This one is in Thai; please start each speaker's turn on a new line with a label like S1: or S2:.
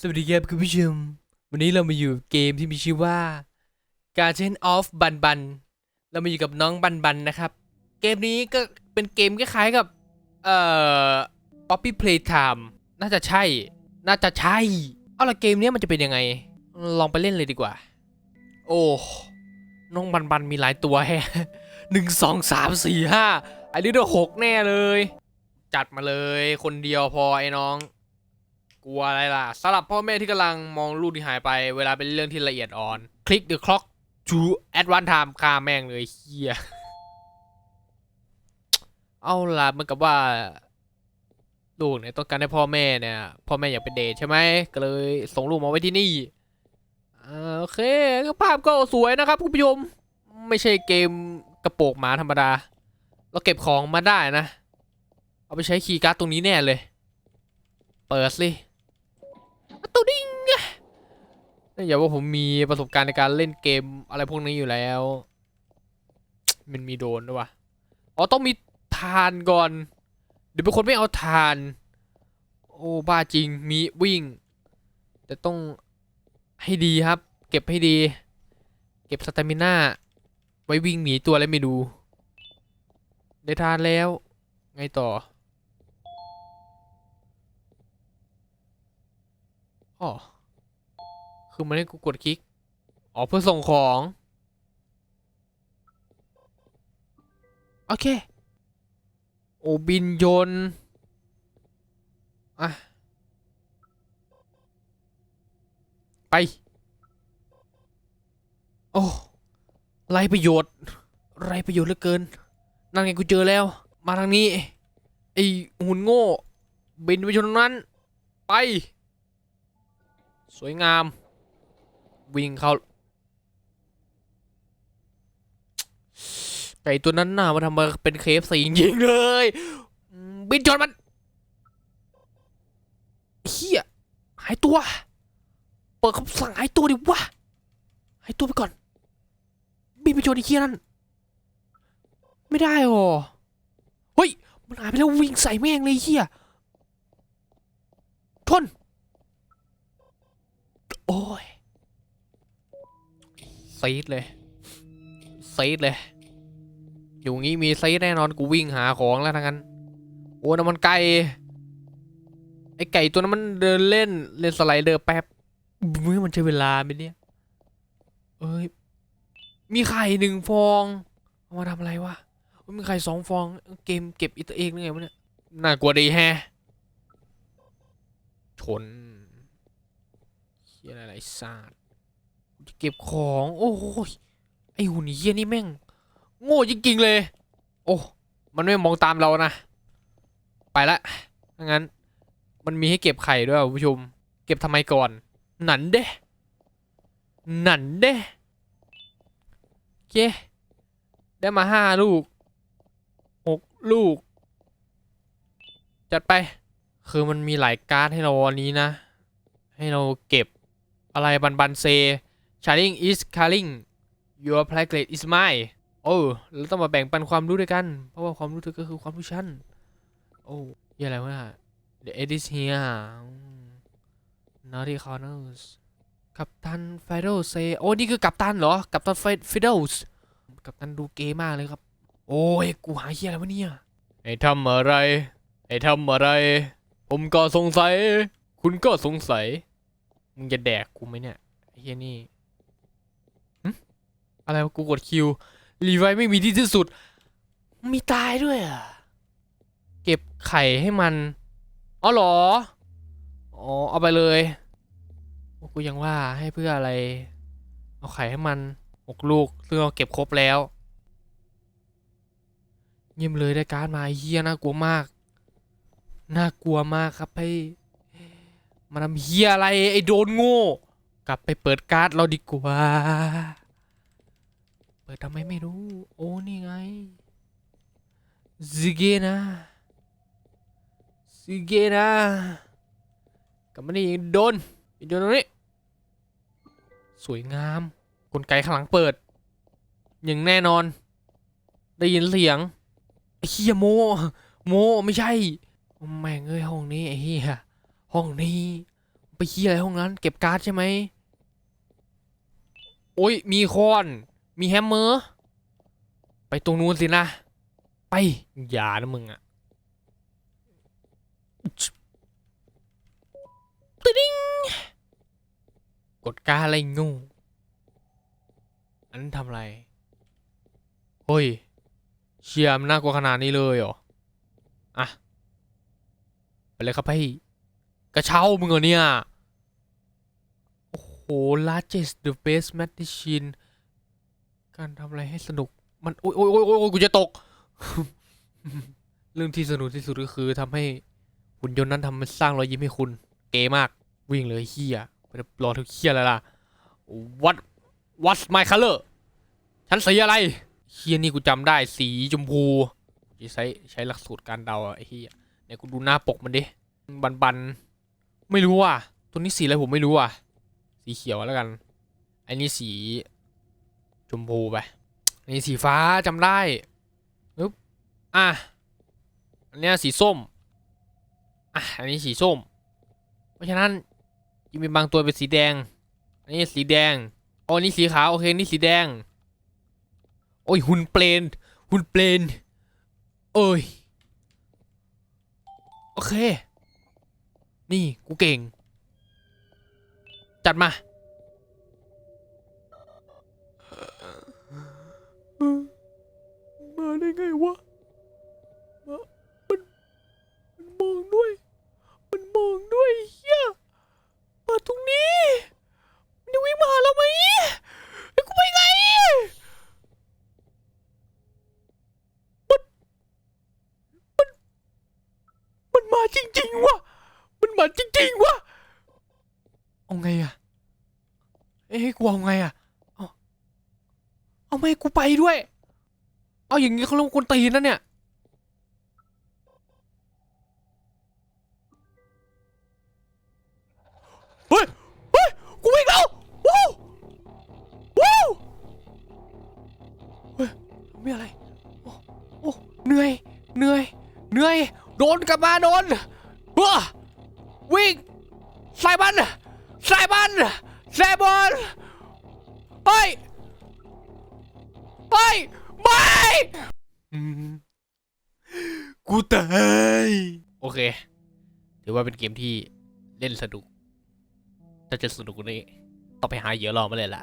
S1: สวัสดีครับคุณผู้ชม วันนี้เรามาอยู่เกมที่มีชื่อว่า Guardian of บันบัน เรามาอยู่กับน้องบันบันนะครับ เกมนี้ก็เป็นเกมคล้ายๆกับ เอ่อ Poppy Playtime น่าจะใช่ น่าจะใช่ เอาละเกมนี้มันจะเป็นยังไง ลองไปเล่นเลยดีกว่า โอ้ น้องบันบันมีหลายตัวแฮะหนึ่งสองสามสี่ห้าไอ้นี่ตัวหกแน่เลย จัดมาเลย คนเดียวพอไอ้น้อง กลัวอะไรล่ะสำหรับพ่อแม่ที่กำลังมองลูกที่หายไป เวลาเป็นเรื่องที่ละเอียดอ่อน คลิก the clock to advance time ฆ่าแม่งเลยเฮียเอาล่ะเหมันกับว่า ลูกเนี่ยต้องการให้พ่อแม่เนี่ย พ่อแม่อยากเป็นเดทใช่ไหมก็เลย ส่งลูกมาไว้ที่นี่อ่าโอเคภาพก็สวยนะครับคุณผู้ชมไม่ใช่เกมกระโปรงหมาธรรมดา เราเก็บของมาได้นะ เอาไปใช้คีย์การ์ดตรงนี้แน่เลย เปิดสิ อย่าว่าผมมีประสบการณ์ในการเล่นเกมอะไรพวกนี้อยู่แล้ว มันมีโดนด้วยวะอ๋อต้องมีทานก่อน เดี๋ยวเป็นคนไม่เอาทาน โอ้บ้าจริงมีวิ่ง แต่ต้องให้ดีครับ เก็บให้ดี เก็บสตามิน่าไว้วิ่งหนีตัวอะไรไม่ดู ได้ทานแล้ว ไงต่ออ๋อ คือมันให้กูกดคลิก อ๋อเพื่อส่งของ โอเค โอบินยนต์อะ ไป โอ้ไรประโยชน์ ไรประโยชน์เหลือเกิน นั่นไงกูเจอแล้ว มาทางนี้ ไอหุ่นโง่ บินไปชนตรงนั้น ไป สวยงาม วิ่งเข้าไก่ตัวนั้นน่ะมาทำมาเป็นเคฟสีจริงเลย บินชนมันเฮียหายตัว เปิดคำสั่งหายตัวดิวะหายตัวไปก่อน บินไปชนไอ้เฮียนั่น ไม่ได้หรอ เฮ้ย มันหายไปแล้ววิ่งใส่แม่งเลยเฮียทน ซีดเลยซีดเลย อยู่งี้มีซีดแน่นอนกูวิ่งหาของแล้วทั้งนั้น โอ้น้ำมันไก่ไอไก่ตัวนั้นมันเดินเล่นเล่นสไลเดอร์แป๊บมือมันใช้เวลาไหมเนี่ยเอ้ยมีไข่หนึ่งฟองเอามาทำอะไรวะมีไข่สองฟองเกมเก็บอีตัวเองนึงไงวะเนี่ยน่ากลัวดีแฮะชนเฮียอะไรไอ้สัตว์กูจะ เก็บของ โอ้ยไอหุ่นเฮียนี่แม่ง โง่จริงๆเลย โอ้ มันไม่มองตามเรานะ ไปละถ้างั้น มันมีให้เก็บไข่ด้วยคุณผู้ชม เก็บทำไมก่อน หนันเด้หนันเด้โอเค ได้มาห้าลูกหกลูก จัดไป คือมันมีหลายการ์ดให้เราวันนี้นะ ให้เราเก็บอะไรบันบันเซ Sharing is caring Your plate is mine โอ้เราต้องมาแบ่งปันความรู้ด้วยกัน เพราะว่าความรู้เธอก็คือความรู้ฉัน โอ้ยอะไรวะ The Ed is here Naughty Corners กัปตันไฟโดเซโอ้นี่คือกัปตันเหรอ กัปตันไฟฟิดส์กัปตันดูเกย์มากเลยครับ โอ้ย กูหาเฮียอะไรวะเนี่ย ไอ้ทำอะไร ไอ้ทำอะไร ผมก็สงสัย คุณก็สงสัย มึงจะแดกกูไหมเนี่ยไอเฮียนี่ อะไรวะกูกดคิว รีไวไม่มีที่ที่สุด มีตายด้วยอะ เก็บไข่ให้มัน อ๋อเหรอ อ๋อ เอาไปเลย กูยังว่าให้เพื่ออะไร เอาไข่ให้มันหกลูก ซึ่งเราเก็บครบแล้ว เยี่ยมเลยได้การ์ดมาเฮียน่ากลัวมาก น่ากลัวมากครับพี่มาทำเฮียอะไรไอ้โดนโง่ กลับไปเปิดการ์ดเราดีกว่า ปิดทำไมไม่รู้ โอ้นี่ไงซิเกนะซิเกนะกลับมานี่โดนโดนตรงนี้ สวยงาม กลไกข้างหลังเปิด อย่างแน่นอน ได้ยินเสียงไอ้เฮียโม โมไม่ใช่ แม่งเอ้ยห้องนี้ไอ้เหี้ยห้องนี้ ไปเฮียอะไรห้องนั้น เก็บการ์ดใช่ไหม โอ้ยมีคอน มีแฮมเมอร์ ไปตรงนู้นสินะ ไป อย่านะมึงอะตึดิ้งกดการอะไรงูอันนั้นทำอะไร เฮ้ย เชียมนน่ากลัวขนาดนี้เลยเหรอ อะ ไปเลยครับพี่ กระเช้ามึงเหรอเนี่ย โอ้โห largest the best machine การทำอะไรให้สนุก มันโอ้ยโอ้ยโอ้ยโอ้ยกูจะตก เรื่องที่สนุกที่สุดก็คือทำให้หุ่นยนต์นั้นทำมันสร้างรอยยิ้มให้คุณ เก๋มากวิ่งเลยเฮียไปรอทุกเฮียอะไรล่ะ what what's my color ฉันสีอะไรเฮียนี่กูจำได้สีชมพูจะใช้ใช้หลักสูตรการเดาไอ้เฮียเนี่ยกูดูหน้าปกมันดิบันบันไม่รู้อะตัวนี้สีอะไรผมไม่รู้อะ สีเขียวแล้วกัน อันนี้สี ชมพูไปนนี้สีฟ้าจำได้ปึ๊บอะอันเนี้ยสีส้มอะอันนี้สีส้ม เพราะฉะนั้นยังมีบางตัวเป็นสีแดง อันนี้สีแดงอ๋อนนี้สีขาวโอเคนี่สีแดง โอ้ยหุ่นเปลนหุ่นเปลนเอ้ยโอเค นี่กูเก่ง จัดมา มาได้ไงวะมามันมันมองด้วย มันมองด้วยเฮียมาตรงนี้มันจะวิ่งมาหาเราไหมไอ้กูไปไงมันมันมันมาจริงๆวะมันมาจริงๆวะเอาไงอะเอ้ยกูเอาไงอะ เอาไม่กูไปด้วย เอาอย่างงี้เขาเรียกว่าคนตีนนะเนี่ย เฮ้ย เฮ้ย กูวิ่งแล้วว้าวว้าวเฮ้ยไม่อะไร โอ้โอ้เหนื่อย เหนื่อย เหนื่อย โดนกลับมาโดนว้าวิ่งใส่มันใส่มันใส่บอลเฮ้ย ไปไม่อืมกูตายโอเค ถือว่าเป็นเกมที่เล่นสนุก ถ้าจะสนุกกว่านี้ต้องไปหาเหยื่อรอมาเลยล่ะ